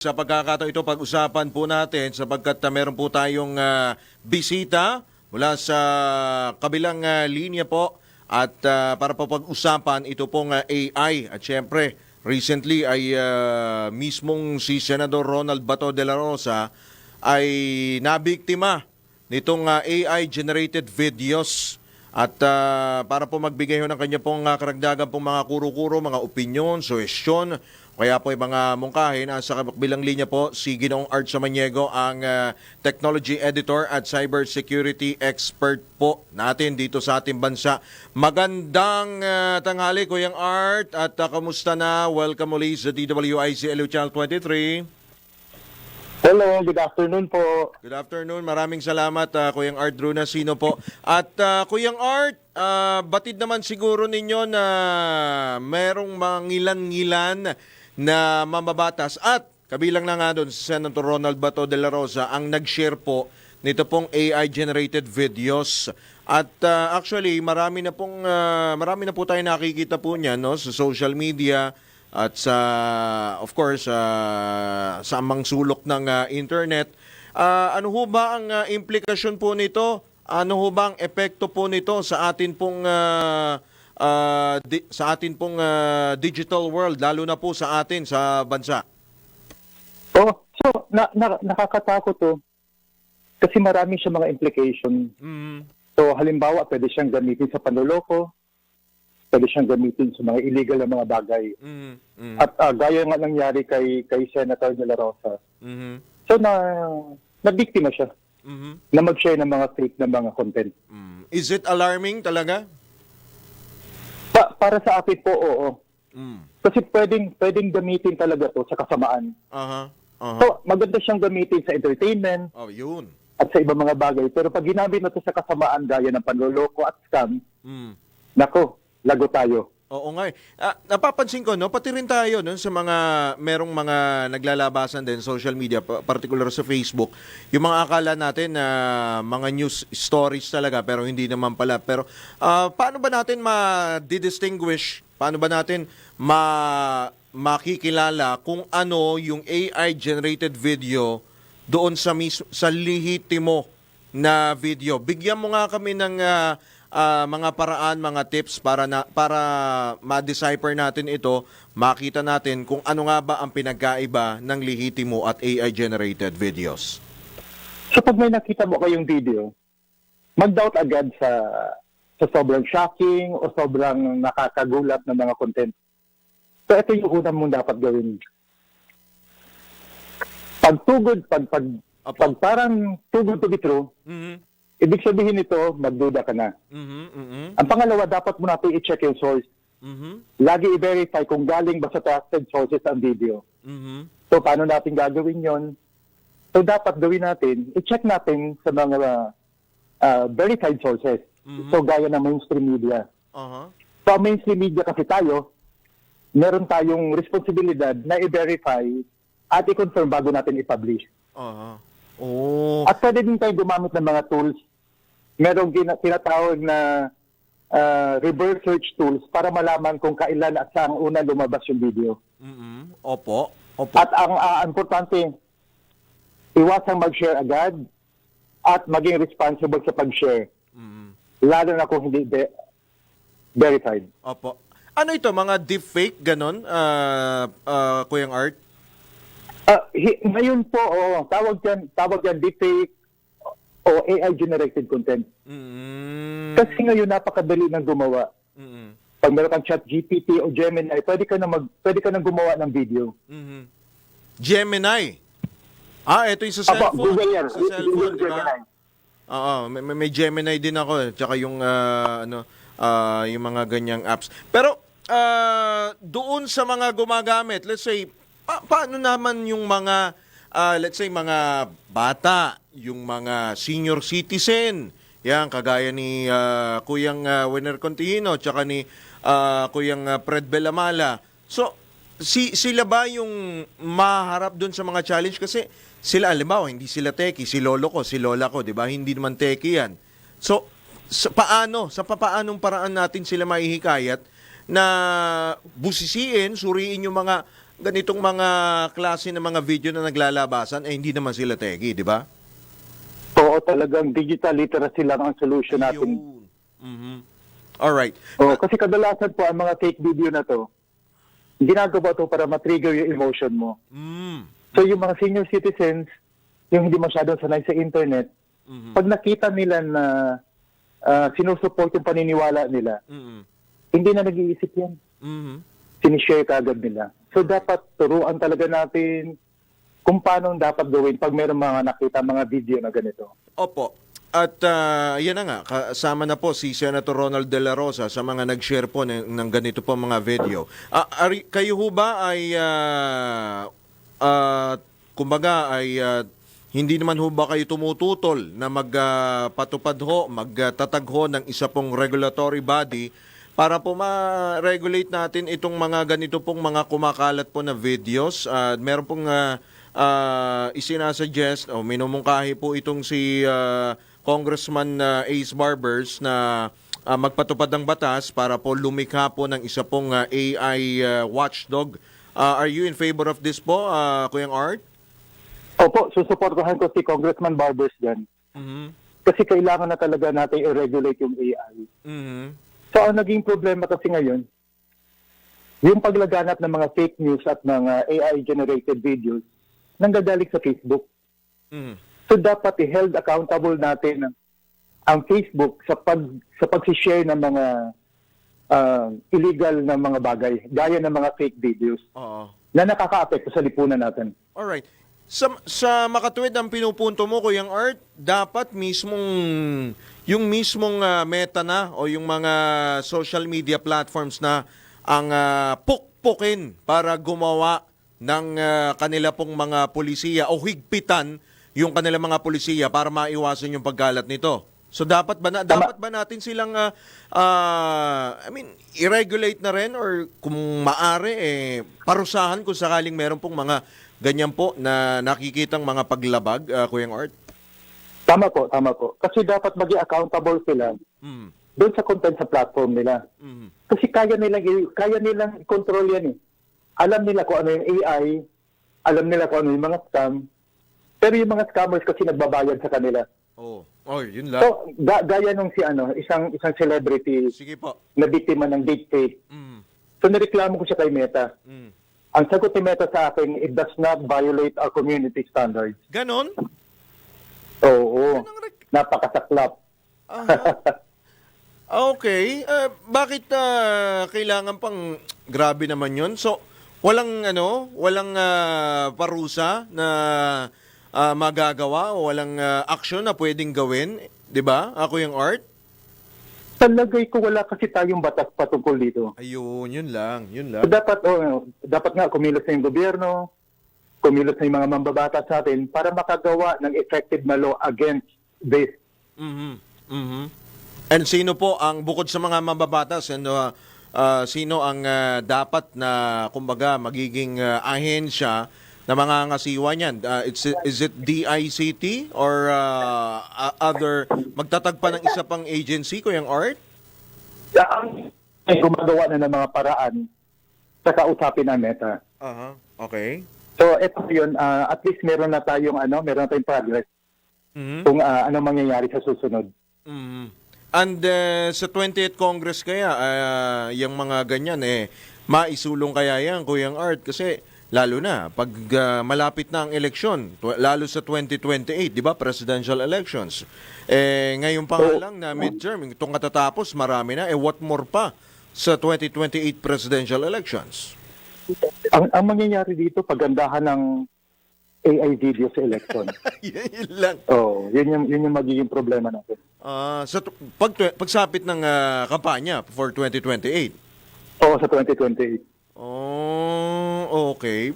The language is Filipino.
Sa pagkakataon ito, pag-usapan po natin sapagkat uh, meron po tayong ah, bisita mula sa kabilang ah, linya po at ah, para po pag-usapan ito pong ah, AI at syempre recently ay ah, mismong si Senador Ronald Bato de la Rosa ay nabiktima nitong ah, AI generated videos. At ah, para po magbigay ho ng kanya pong ah, karagdagan pong mga kuro-kuro, mga opinion, suwestyon, kaya po yung mga mungkahin, nasa kabilang linya po si Ginoong Art Samaniego, ang ah, technology editor at cybersecurity expert po natin dito sa ating bansa. Magandang ah, tanghali, Kuyang Art, at ah, kamusta na? Welcome muli sa DWIC LU Channel 23. Hello, good afternoon po. Good afternoon. Maraming salamat, uh, Kuyang Art Druna Sino po. At uh, Kuyang Art, ah, batid naman siguro ninyo na merong mangilan-ngilan na mamabatas at kabilang na nga doon si Senator Ronald Bato de la Rosa ang nag-share po nito pong AI-generated videos. At ah, actually, marami na pong ah, marami na po tayo nakikita po niyan no sa social media at sa of course ah, sa amang sulok ng ah, internet. Ah, ano ho ba ang ah, implikasyon po nito? Ano ho ba ang epekto po nito sa atin pong ah, ah, di- sa atin pong ah, digital world lalo na po sa atin sa bansa? Oh, so na, na, nakakatakot to. Kasi marami siya mga implication. Mm. So halimbawa, pwede siyang gamitin sa panloloko, pwede siyang gamitin sa mga illegal na mga bagay. Mm. Mm. At ah, gaya nga nangyari kay kay Senator De La Rosa. Mhm. So na nabiktima siya Mhm. na mag-share ng mga fake na mga content. Mm. Is it alarming talaga? Pa- para sa akin po, oo. Mm. Kasi pwedeng pwedeng gamitin talaga to sa kasamaan. Aha. Aha. So maganda siyang gamitin sa entertainment, Oh, yun. at sa ibang mga bagay. Pero pag ginamit na ito sa kasamaan gaya ng panloloko at scam, Mm. nako, lago tayo. Oo nga eh. Ah, napapansin ko, no, pati rin tayo no, sa mga, merong mga naglalabasan din social media, pa- particular sa Facebook, yung mga akala natin na mga news stories talaga, pero hindi naman pala. Pero ah, paano ba natin ma-distinguish, paano ba natin ma makikilala kung ano yung AI-generated video doon sa, mis- sa lihitimo na video. Bigyan mo nga kami ng ah, ah, mga paraan, mga tips para na para ma-decipher natin ito, makita natin kung ano nga ba ang pinagkaiba ng lihitimo at AI generated videos. So pag may nakita mo kayong video, mag-doubt agad sa sa sobrang shocking o sobrang nakakagulat na mga content. So ito yung unang mong dapat gawin. Pag too good, pag, pag, Apo. pag parang too good to be true, Mhm. Ibig sabihin nito, magduda ka na. Mhm. Mhm. Ang pangalawa, dapat mo natin i-check yung source. Mhm. Lagi i-verify kung galing ba sa trusted sources ang video. Mhm. So, paano natin gagawin yon? So, dapat gawin natin, i-check natin sa mga uh, verified sources. Mhm. So, gaya ng mainstream media. Aha. So, mainstream media kasi tayo, meron tayong responsibilidad na i-verify at i-confirm bago natin i-publish. Aha. Oh. At pwede din tayo gumamit ng mga tools. Merong tinatawag na uh, reverse search tools para malaman kung kailan at saan una lumabas yung video. Mhm. Opo. Opo. At ang ah, importante, iwasang mag-share agad at maging responsible sa pag-share. Mhm. Lalo na kung hindi ve- verified. Opo. Ano ito, mga deepfake ganon, ah ah, Kuyang Art? Ah, hi- ngayon po, oo, tawag yan, tawag yan deepfake o AI-generated content. Mhm. Kasi ngayon napakadali ng gumawa. Mhm. Pag meron kang chat GPT o Gemini, pwede ka na mag, pwede ka na gumawa ng video. Mhm. Gemini. Ah, ito yung sa Apo, cellphone. Google yan. Sa cellphone, di ba? Oo, may, may- Gemini din ako. eh. Tsaka yung, ah, ano, ah, yung mga ganyang apps. Pero, ah, doon sa mga gumagamit, let's say, pa- paano naman yung mga, ah, let's say, mga bata, yung mga senior citizen, yan, kagaya ni ah, Kuyang uh, Winner Contino, tsaka ni ah, Kuyang ah, Fred Belamala. So, si sila ba yung maharap doon sa mga challenge? Kasi sila alimbawa hindi sila teki. Si lolo ko si lola ko 'di ba? Hindi naman teki yan. So sa paano sa papaanong paraan natin sila mahihikayat na busisiin suriin yung mga ganitong mga klase ng mga video na naglalabasan, eh hindi naman sila teki, di ba? Talagang digital literacy lang ang solution natin. Mhm. Alright. Oo, kasi kadalasan po ang mga fake video na to, ginagawa to para matrigger yung emotion mo. Mm. So yung mga senior citizens, yung hindi masyadong sanay sa internet, Mhm. pag nakita nila na uh, sinusupport yung paniniwala nila, Mhm. hindi na nag-iisip yan. Mhm. Sinishare ka agad nila. So dapat turuan talaga natin kung paano dapat gawin pag mayroong mga nakita mga video na ganito. Opo. At ah, yan na nga, kasama na po si Senator Ronald De La Rosa sa mga nag-share po ng, ng ganito po mga video. Ah, ari, kayo ho ba ay, ah, ah, kumbaga ay ah, hindi naman ho ba kayo tumututol na magpatupad ho, magtatag ho ng isa pong regulatory body para po ma-regulate natin itong mga ganito pong mga kumakalat po na videos. Ah, meron pong uh, isinasuggest o minumungkahi po itong si ah, Congressman ah, Ace Barbers na ah, magpatupad ng batas para po lumikha po ng isa pong ah, AI ah, watchdog. Ah, are you in favor of this po, ah, Kuyang Art? Opo, susuportahan ko si Congressman Barbers dyan. Mhm. Kasi kailangan na talaga natin i-regulate yung AI. Mhm. So ang naging problema kasi ngayon, yung paglaganap ng mga fake news at mga AI-generated videos, nanggagaling sa Facebook. Mhm. So dapat i-held accountable natin ang- ang Facebook sa pag sa pag-share ng mga ah, illegal na mga bagay, gaya ng mga fake videos Oo. na nakakaapekto sa lipunan natin. Alright. Sa, sa makatuwid ang pinupunto mo, Kuyang Art, dapat mismong, yung mismong ah, meta na o yung mga social media platforms na ang ah, pukpukin para gumawa ng ah, kanila pong mga polisiya o higpitan yung kanila mga polisiya para maiwasan yung pagkalat nito. So dapat ba na dapat ba natin silang ah, ah, I mean i-regulate na rin or kung maari eh parusahan kung sakaling meron pong mga ganyan po na nakikitang mga paglabag ah, Kuyang Art? Tama po, tama po. Kasi dapat maging accountable sila Mm. doon sa content sa platform nila. Mm. Kasi kaya nilang kaya nilang i-control yan eh. Alam nila kung ano yung AI, alam nila kung ano yung mga scam. Pero yung mga scammers kasi nagbabayad sa kanila. Oh. Oh, yun lang. So, ga- gaya nung si ano, isang isang celebrity Sige po. na biktima ng deepfake. Mm. So, nireklamo ko siya kay Meta. Mm. Ang sagot ni Meta sa akin, it does not violate our community standards. Ganon? Oo. Anong rek- Napakasaklap. Okay. Ah, bakit ah, kailangan pang grabe naman 'yon? So, walang ano, walang ah, parusa na ah, magagawa o walang ah, action na pwedeng gawin, 'di ba? Ako yung art. Talagay ko wala kasi tayong batas patungkol dito. Ayun, yun lang, yun So, lang. dapat, oh, dapat nga kumilos na yung gobyerno, kumilos na yung mga mambabatas natin para makagawa ng effective na law against this. Mhm. Mhm. And sino po ang bukod sa mga mababatas and ah, ah, sino ang ah, dapat na kumbaga magiging ah, ahensya na mga ngasiwa niyan? Ah, it's, is it DICT or ah, other magtatag pa ng isa pang agency ko yung art? Ang gumagawa na ng mga paraan sa kausapin ng Meta. Aha. Okay. So, ito yun, ah, at least meron na tayong, ano, meron na tayong progress Mhm. kung ah, ano mangyayari sa susunod. Mhm. And uh, sa 20th Congress kaya, ah, yung mga ganyan, eh, maisulong kaya yan, Kuyang Art? Kasi lalo na, pag ah, malapit na ang eleksyon, lalo sa 2028, di ba, presidential elections. Eh, ngayon pa nga lang na midterm, itong katatapos, marami na. Eh, what more pa sa 2028 presidential elections? Ang, ang mangyayari dito, pagandahan ng AI video sa election. yun, yun lang. oh, yun yung, yun yung magiging problema natin. Ah, sa, pag, pagsapit ng ah, kampanya for 2028, Oo, sa 2028. Oh, okay.